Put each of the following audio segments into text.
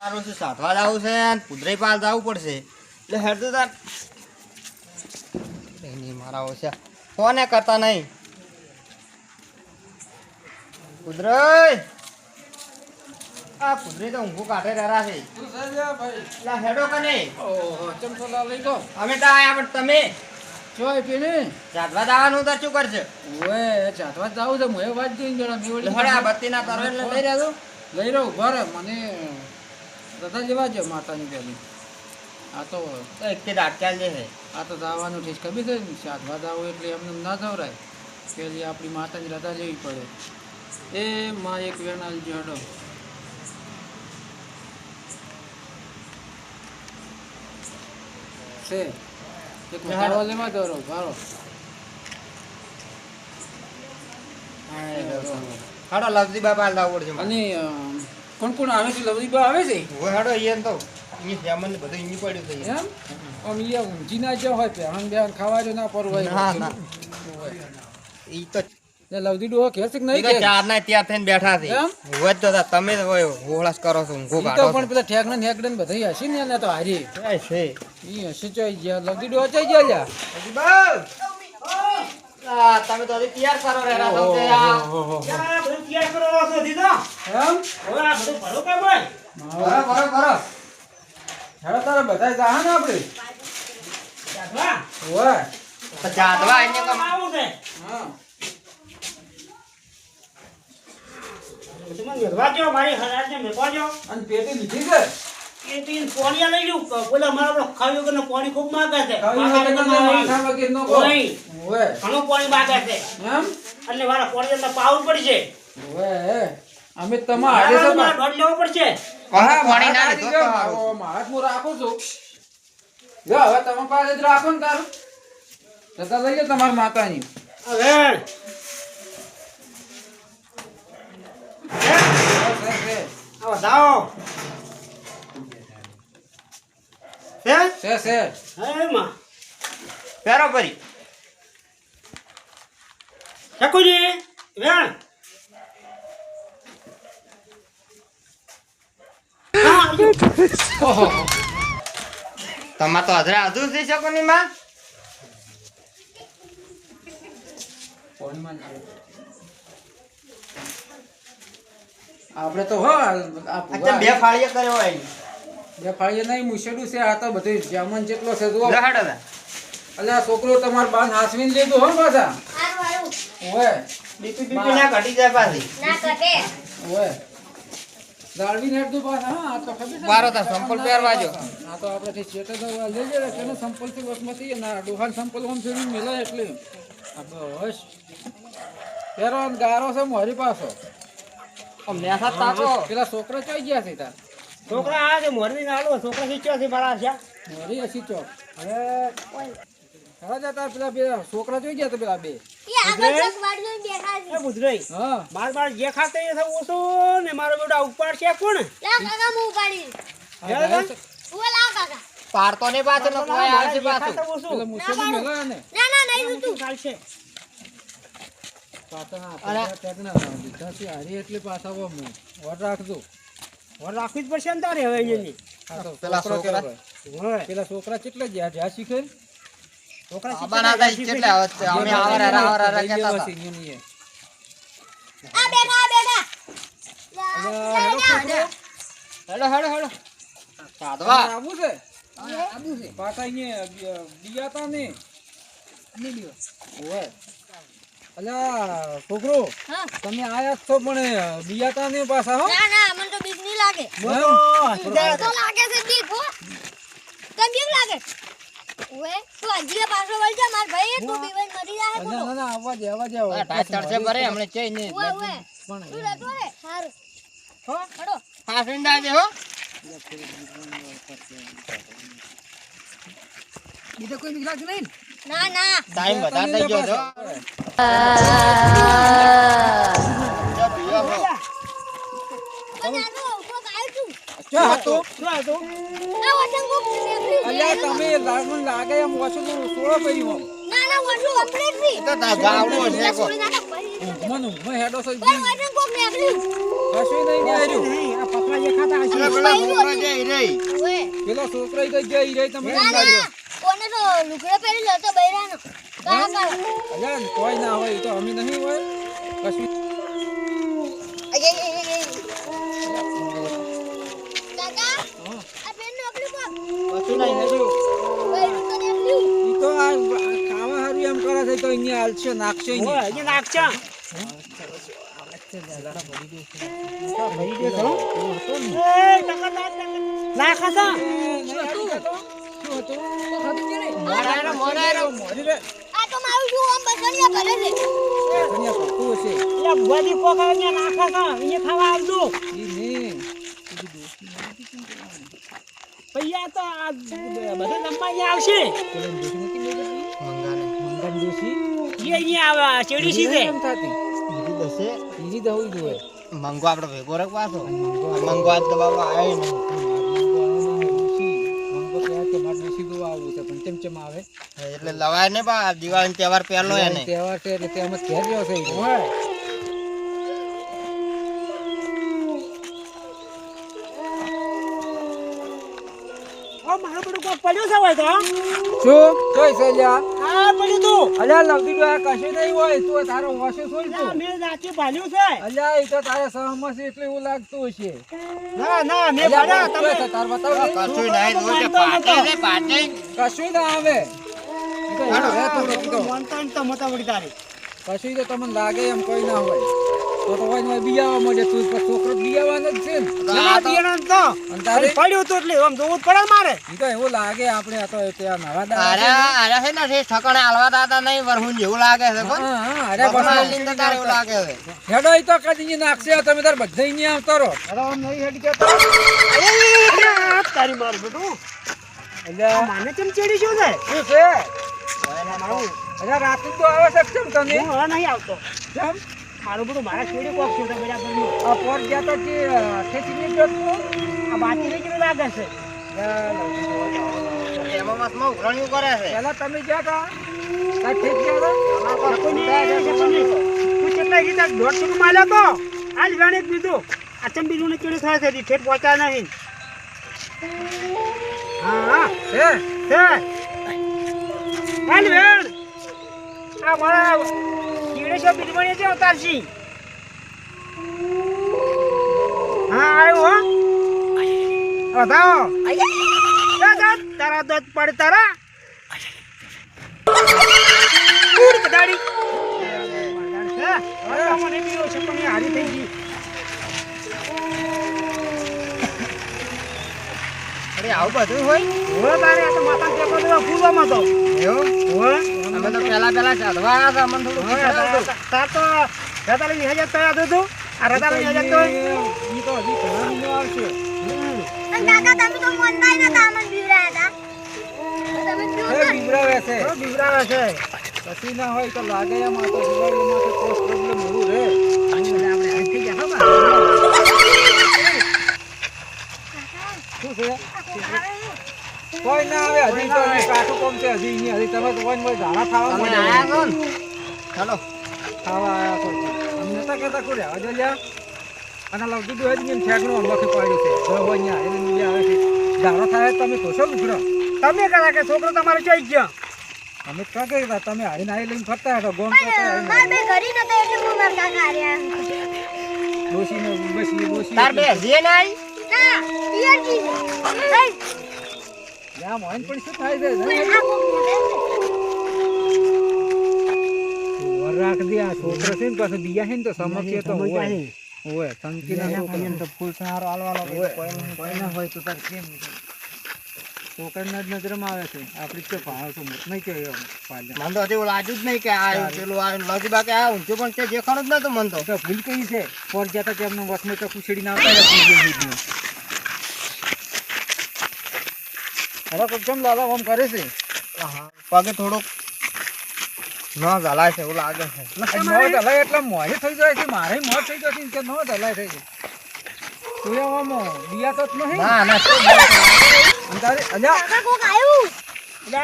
શું સાધવા જવું છે ને? કુદરાઈ પાલ જવું પડશે. એટલે હેડ તો તાર. નહીં, નહીં, મારા ઓછા. ફોને કરતા નહીં? કુદરાઈ આ કુદરાઈ તો ઊંઘું કાઢે રહ્યા છે. એટલે હેડો કે નહીં? અમે તો આયા પણ તમે? સાધવા જવાનું તો શું કરશે? એટલે તારો લઈ રહ્યા લઈ રહ્યો ઊભા મને રજા લેવા છે માતાની પેલી આ તો એક દાટક્યાલ જે છે. આ તો દાવાનું ઠીક ખબર છે સાધવા દાવો એટલે એમને ના જવરાય પેલી આપણી માતાની રજા લેવી પડે. એ માં એક વેણાલ જડો છે? એક વધારવા લેવા દો ભારો હાડા લવજી બાપા લાવડ છે અને કોણ કોણ આવે છે? લવદીબા આવે છે? હવે હાડો અહીંયા તો અહીંયા જામન બધું અહીંયા પડ્યું છે એમ? આમ ઈ ઊંઘી ના જ્યાં હોય પહેણ બેહણ ખાવા જો ના પરવાય ના ના. ઈ તો લવદી ડોહો છે કે નહીં તો ચાર ના ત્યાં થઈને બેઠા છે. હોય તો તમે હોળાસ કરો છો ઊંઘો કાઢો પણ પેલા ઠેકને ને હેકડે ને ને તો હારી. છે ઈ ચોઈ ગયા. લવદી ડોહો ચોઈ લ્યા. આ તમે તો હજી તૈયાર કરો રે વખતે આ. આ બધું તૈયાર કરો છો દીધો એમ? હવે આ બધું ભરો કે ભાઈ? ભરો ભરો ભરો હેડો તારા બધા જા ને આપણે વાહ ઓય. તો જાદવા અહીંયા કમ- આવું છે. હા. તમે મેળવા જો મારી હરાજને મેળવા જો અને પેટી લીધી છે? તીન પોણિયા લઈ લઉં બોલા મારા પેલો ખાવ્યો કે પોણી ખૂબ માંગે છે. માથા વગરનો વગરનો માથા નહીં. વગરનો કો. ઓય. ઘણું પાણી છે. એમ? એટલે મારા પોણી અંદર પાવું પડશે ઓય અમે તમારે હારે છે મારા લેવો પડશે. કહો પાણી ના લીધો તો હારું. હું રાખું છું. જો હવે તમે પાસે જ રાખો ને તારું. જતા લઈ જાઓ તમારી માતાની. હવે. આવો જાઓ. હે? છે છે. હે માં પહેરો પરી ઠાકોરજી વેણ. હા આવ્યો. ઓહો. તમાર તો હજરા હજુ થઈ શકો ની માં. આપણે તો હો બે ફાળીએ કર્યો હોય. બે નહીં મુશેડું છે આ તો બધું જામન જેટલો છે જુઓ. તા. એટલે આ છોકરો તમાર બાન હાસવીને લીધું હો પાછા. ઓય. બીપી બીપી ના ઘટી જાય પાછી. ઓય. દાળવી નેડતું પાછા હા આ તો ખબર છે બારો તા સંપલ પહેરવા જો. આ તો આપણે થી છેટે તો લઈ જાય કેનો સંપલથી વસમતી. ના ડોહાન સંપલ ઓમ ફેરી મેલા એટલે. આ બસ. પેરો ગારો છે મારી પાછો. અમને આ તાકો. પેલા છોકરા ચાઈ ગયા છે તાર છોકરા આ છે મોરબી નાલો છોકરા સીચો છે મારા છે મારી હસી ચોક હવે હવે જતા પેલા પેલા છોકરા જોઈ ગયા તો પેલા બે. એ બુધરાઈ હા. બાર બાર જે ખાતે એ થવું ઓછું ને મારો બેટા ઉપાડ છે કોણ? પારતો ને પાછો ને કોઈ આવશે પાછું. ખાતે ઓછું. પેલા મુસલમાન મેલા ને. ચાલશે પાછા એટલે પાછા વોટ રાખજો. વર રાખવી જ પડશે ને તારે હવે અહીંયાની. પેલા છોકરા? હોય. પેલા છોકરા કેટલા જ્યાં જ્યાં શીખે છોકરા આબા ના થાય કેટલે આવે છે? અમે આવરા આવરા આવરા કહેતા હતા. હેડો હેડો હેડો સાધવા. આવું છે? પાછા અહીંયા બિ- બિયાતા ને. ઓય અલા છોકરો તમે આયા છો પણ બિયાતા ને પાછા હો? ના ના ના ના આવવા દે આવવા દે આ ટાટ ચડશે પરે હમણે ચઈ ને પણ હા? ફિંડા છે હો. બીજો કોઈ બીક લાગતું નહીં? ના ના. ટાઈમ વધારે થઈ ગયો છો પણ આ તો કોક આવ્યું તું. ક્યાં હતું હતું. અલ્યા તમે લાગણ લાગે એમ ઓછું તો સોળો પડી હો ના ના વચન complete થી. તો તા ગાવડો છે કો ના ના, ભરી દીધું. મનું મેં હેડો છો પણ વચન કોક નીકળ્યું. કશું નહીં ને હાર્યું નહીં આ પતરા દેખાતા હશે. પેલા છોકરો. ઓએ. પેલો છોકરો ઈ જે ના, લાગ્યો. કોને તો લુગડો પહેરી બૈરાનો. અલ્યા, કોઈ ના હોય તો અમે નહીં હોય કશું અહીંયા નાખે છે. અહીંયા ખાવા આવજો. આ તો બધા જમવા આવશે. મંગાને. મંગન ડોશી? એ અહીંયા આવે આ સીધે. બીજી હોવી જોઈએ. મંગો આપણે ભેગો મંગો આજ આવે એટલે લવાય ને બા દિવાળી તહેવાર પહેલો એને. તહેવાર છે એટલે તેમ ઘેર રહ્યો છે ઈ. ઓ, મારું બધું કોક પડ્યું છે હોય તો? શું? જોઈ છે લ્યા. આ પડ્યું તું. અલ્યા લવતી ડોહા કશું નહીં હોય. તું તારો વાસો સોલ ના, તું? મે નાખી ભાલ્યું છે. અલ્યા એ તો તારે સહમસ એટલે એવું લાગતું છે ના ના મે અલ્યા, તમે. તાર બતાવ. કશું નહીં છે પાટે રે પાટે કશું ના આવે. ઈ તો રહે તો. માનતા ને તો મોટા વળી તારી. કશું તો તમને લાગે એમ કોઈ ના હોય. તો તો હોય ને બિયાવા મળે તું પણ છોકરો બિયાવાનો જ છે ને. ના, બિયારણ તો. અને તારે પડ્યું એટલે આમ જોવું પડે મારે. ઈ તો એવું લાગે આપણે આ તો ત્યાં નવા અરે અરે છે ને ઠેસ ઠકાણે હાલવા દાતા નહીં વરહું જેવું લાગે છે કોણ હા હા અરે બસ લીંદર તારે એવું લાગે છે. હેડો ઈ તો કદી નાખશે તમે તાર બધા અહીંયા આવતો રહો. અરે આમ નહીં હેડ કે તો. તારી માર બેટું. એટલે આ માને કેમ ચેડી શું છે? શું છે અરે રાતે તો આવે છે કેમ તમે? હું હવે નહીં આવતો. કેમ? મારું બધું મારા છોડી કોક છે તમે આ પોર ગયા તો કે ખેંચી ની જતું આ બાકી રહી કેવું લાગે છે. એમાં મતમાં ઉઘરાણીઓ કરે છે. પેલા તમે ગયા તા તાર ઠીક ગયા તા કેટલા રીતે દોઢસો નું માલ્યો તો આજ ગણિત બીજું અચમ બીજું ને કેવું થાય છે ઠેઠ પહોંચ્યા નહીં. હા હા હે હાલ વેણ. આ મારા કીડે બીજમણી છે અવતારસિંહ હા, આવ્યું, હો. વધાવો. તારા દોત પડે તારા. મને બી છે, પણ હારી થઈ ગઈ. અરે, આવું બધું હોય? તારે માતા ટેકો તો એવું? હવે તો પેલા પેલા ચઢવા આવ્યા હતા થોડું. તાર તો હજાર તો યાદ આ રતાલી ની હજાર તો. ઈ તો હજી ઘણા મહિનો આવશે. તમે તો હતા છે. પછી ના હોય તો લાગે એમ આ તો દિવાળીમાં તો કોઈ પ્રોબ્લેમ એવું રહે. આપણે આ ગયા ખબર શું છે? કોઈ ના આવે હજી તો કાઠું કોમ છે હજી અહીંયા હજી તમે તો કોઈ ને ધારા ખાવા મળે. આયા છો ને? ચાલો ખાવા આયા છો અમને તો કહેતા કોઈ રહેવા જો લ્યા. અને લવતી દો હજી એમ ઠેકણું અંબાખે પાડ્યું છે. જો હોય અહીંયા એને બીજા આવે છે. ધારો થાય તમે ધોશો ઉઘડો તમે કરા કે છોકરો તમારે ચોઈ ગયો. અમે તો કહે તમે હારીને હારી લઈને ફરતા હતા ગોમ પણ કરતા મારા બે ઘરી નતા એટલે હું મારા કાકા હાર્યા. ડોશીને બસી ડોશી તાર બે હજી ના આવી? ના હોય ને પણ શું થાય છે? પણ આ કોક મોઢે છે. વર રાખ દે આ છોકરો છે ને પાછો બીયા છે ને તો સમજશે તો હોય. તો ફૂલ સારો હાલવાનો હોય કોઈ ના હોય તો તાર કેમ છોકરાના જ નજરમાં આવે છે. આપણી તો ભાવ તો મત નહીં કહેવાય આમ પાલ્યા. તો એવું લાગ્યું જ નહીં કે આ પેલું આ લગી બાકી આ ઊંચું પણ તે દેખાણું જ નતું મન તો. તો ભૂલ કઈ છે. પર જતા કે એમનું વસમે તો કુશડી ના આવતા હવે કોઈ કેમ લાલા આમ કરે છે? પગે થોડોક ન જલાય છે એવું લાગે છે. મોં ઢલાય એટલે મોહી થઈ જાય છે મારે મોં થઈ જશે ને કે ન જલાય થઈ જાય. તું એમ આમ બિયા તો નહીં? ના ના શું અલ્યા. કાકા કોક આવ્યું એટલે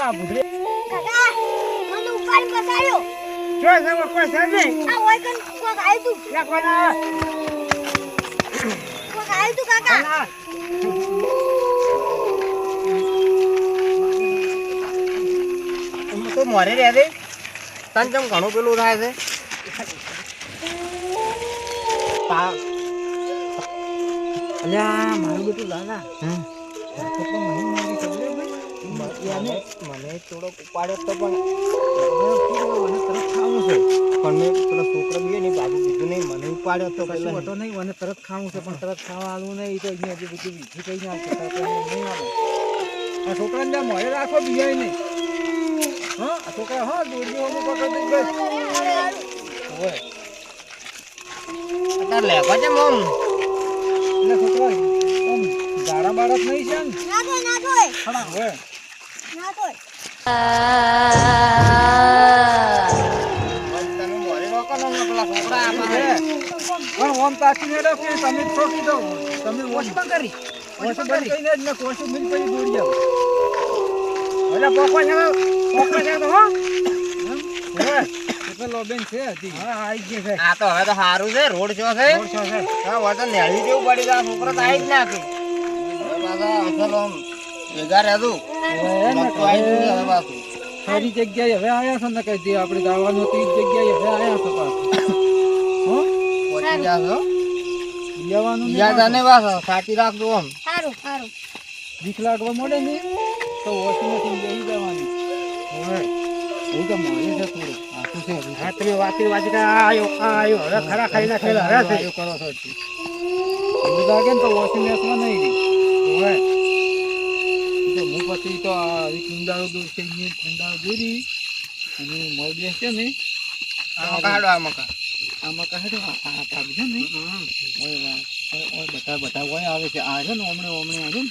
આ ભૂતરે. કાકા મને પસાડ્યો કોઈ છે આ હોય કન કોક આવ્યું તું કોક નહીં તું કાકા મોરે રહે દે તન ચમ ઘણું પેલું થાય છે? અલ્યા મારું બધું લાલા મને થોડોક ઉપાડ્યો તો પણ મને તરત ખાવું છે પણ મેં પેલો છોકરો બી નહીં બાજુ બીજું નહીં. મને ઉપાડ્યો તો કશું હોતો નહીં મને તરત ખાવું છે પણ તરત ખાવાનું નહીં. તો અહીંયા હજી બધું વિધિ કઈ ના આવશે નહીં આવે. આ છોકરાને મોડે રાખો બીજા નહીં. છોકરા હા દોડી હોમું પકડી બસ હોય અત્યારે લેખો છે મોમ એટલે છોકરા આમ ગાડા બાળક નહીં છે ને ના ધોય ના ધોય ખડા હોય ના ધોય તમે પણ ઓમ તાકી ને દો વોશ પણ કરી. વોશ પણ ને કોશું મિલ પછી દોડી જાવ એટલે પોકો છે પોકો છે તો હો. હોય એટલે છે હજી હા આઈ ગઈ છે આ તો હવે તો સારું છે રોડ છે? રોડ છે. હા નેળી જેવું પડી જાય છોકરો તો આવી જ નાખે પાછા અસલ આમ ભેગા રહેતું નહીં ખરી જગ્યાએ હવે આયા છો ને કઈ દે આપણે ગાવાનું હતું જગ્યાએ હવે આવ્યા છો પાછું. સાચી રાખજો આમ. સારું સારું દીખ લાગવા મળે ને? તો વોશિંગ મશીન બેસી જવાની. હવે એ તો મારી છે થોડું આખું છે. હા તમે વાતી વાતી કે આયો આ આયો. હવે ખરા ખાઈ નાખેલા હવે છે આયો કરો છો હજી. લાગે ને તો વોશિંગ મશીનમાં નહીં રહી. હોય તો હું પછી તો આ કુંડાળો દૂર છે અહીંયા કુંડાળો દૂરી. અને મળ બેસશે ને આ કાઢો આમાં કાઢો. આમાં કહે તો આ આ છે ને બધા બધા ઓય આવે છે. આ છે ને ઓમણે ઓમણે આવે ને.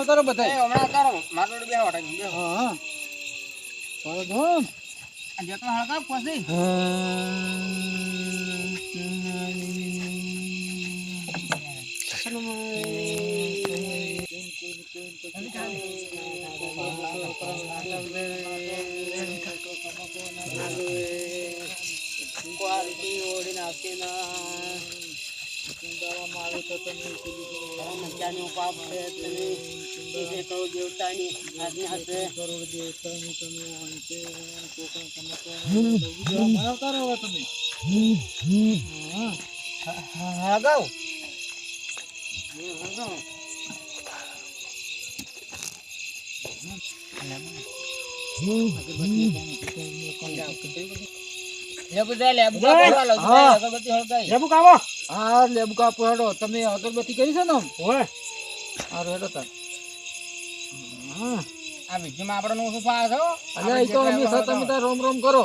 ઉતારો ઓય અને અસલ લાવતો તો ખાડો હવે હવે નહીં લાવો હા આ છોકરાને કે મત બેહી જવાય છોકરો લે મોય આવતા રહો એ બધા હમણાં તારો મારો જોડે બેહો હટાઈ બેહો. હા હા કરો ધોમ આ જેટલો હળગાવ પછી મોય આવતા રહો હવે તમે હળગાવ લેબુ દે લેબુ દે. કાપવા લો. અગરબત્તી હળગાઈ લેબુ કાવો હા લેબુ કાપો હેડો તમે અગરબત્તી કરી છે ને? હોય હા હેડો તાર. આ વિધિમાં આપણે ઓછું ફાળ છો અલ્યા એ તો અમે સર તમે તાર રોમ રોમ કરો.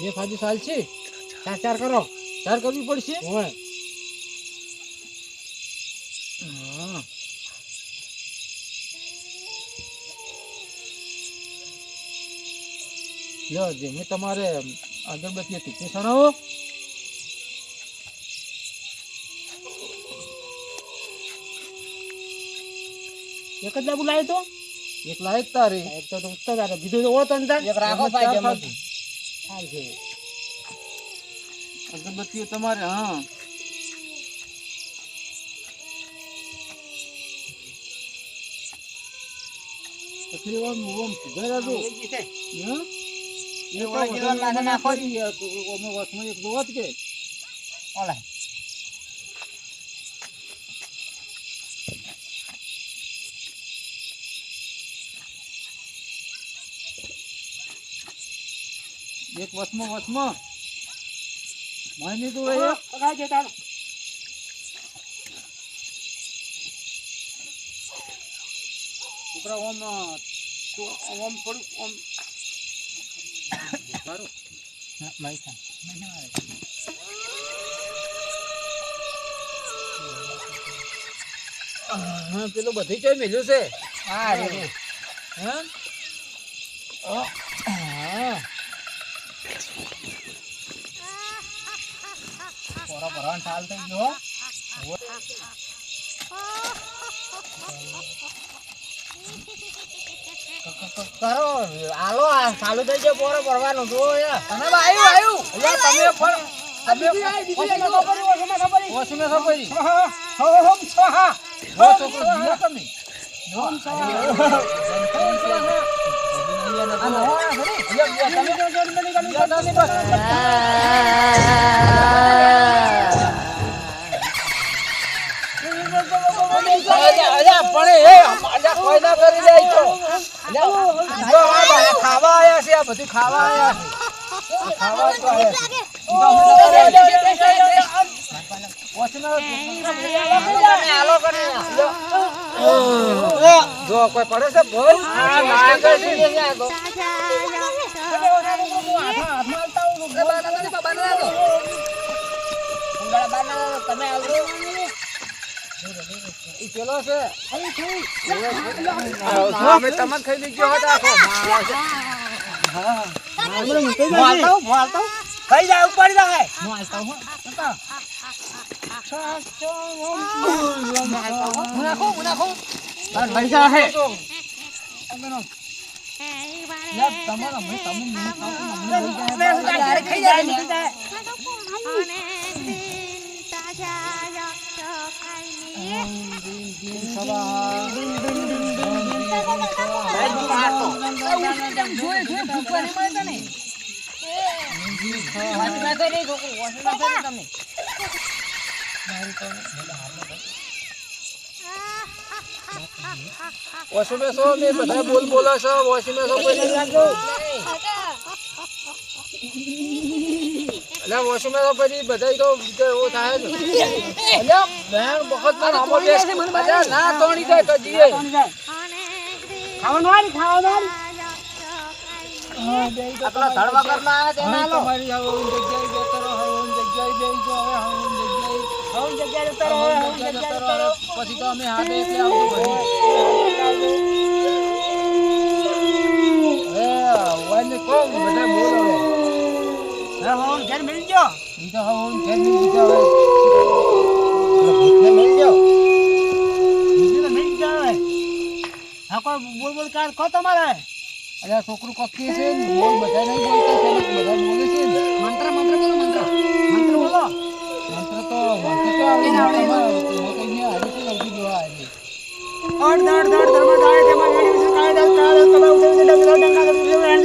બે ફાજી સાલ છે. ચાર ચાર કરો. ચાર કરવી પડશે? હોય લ્યો જેમે તમારે અગરબત્તી ટીકી સણાવો એક જ લેબુ લાવ્યો તો? એક લાયક તારે. એક તો ઉત્તર તારે. બીજું તો ઓળતો ને એક રાખો. ચાલ છે. અગરબત્તીઓ તમારે હા. પછી ઓમ ઓમ. સુધારા દો. હા? એક વસમો વસમો કે. ઓલા. એક વચમાં વચમાં માય નહીં તો હા, પકડાઈ દે તાર. છોકરા ઓમ ઓમ થોડું ઓમ. થોડું ઓમ સારું માઈ થાય હા, પેલું બધું ચોય મેલ્યું છે હા રે રે. હે હા પોરો ભરવાનો ઠાલ થઈ ગયો હો. ક- ક- ક- કરો હાલો ચાલુ થઈ ગયો પોરો ભરવાનું જો તમે આવ્યું આવ્યું તમે પણ તમે પણ એ, અમારા કોઈ ના કરી દે તો. ખાવા આયા છે આ બધું ખાવા આયા છે. જો કોઈ પડે છે બોલ. ના તમે આવજો. ઈ પેલો છે જો અમે તમને ખાઈ લીધો હતો આખો હું હાલતો, હું હાલતો. ખાઈ જાય, ઉપાડી જાય. પૈસા હે અરે, ખાઈ જાય, ખાઈ જાય. વોશિંગ મશીન ને બધા બોલ બોલે છો? વોશિંગ મશીન કોઈ નહીં એટલે વોશિંગ તો પછી બધાય તો એવો થાય છે અલ્યા બેન વખત પણ આમાં દે અલ્યા ના તોણી જાય તો જીએ. ખાવાનું આપણા ધડવા કરના તમારી હવે જગ્યાએ બેતરો હવે જગ્યાએ બેસજો હવે હવે હવે જગ્યાએ જતો રહો, હવે જગ્યાએ જતો રહો. પછી તો અમે હાથે એટલે આવતું બધું. હે વાઈને કોમ બધા બોલ હવે ઘેર મળી ગયો. ઈ તો હવે ઘેરની દીધા હવે. ભૂતને મેલ દો બીજું તો મળી ગયો હવે. હા, કોઈ બોલ બોલ કર કહો તમારે. અલ્યા છોકરું કક્કી છે બોલ બધા નહીં બોલતા છે બધા બોલે છે મંત્ર મંત્ર બોલો મંત્ર. મંત્ર બોલો. મંત્ર તો મંત્ર તો આવડે ને આવડે તો અહીંયા હારી છે લવજી જોવા આવી અડ દડ દડ ધર્મ દાય તેમાં વેણી વિશે કાય દલ કાય દલ કબા ઉઠે ઉઠે ડગ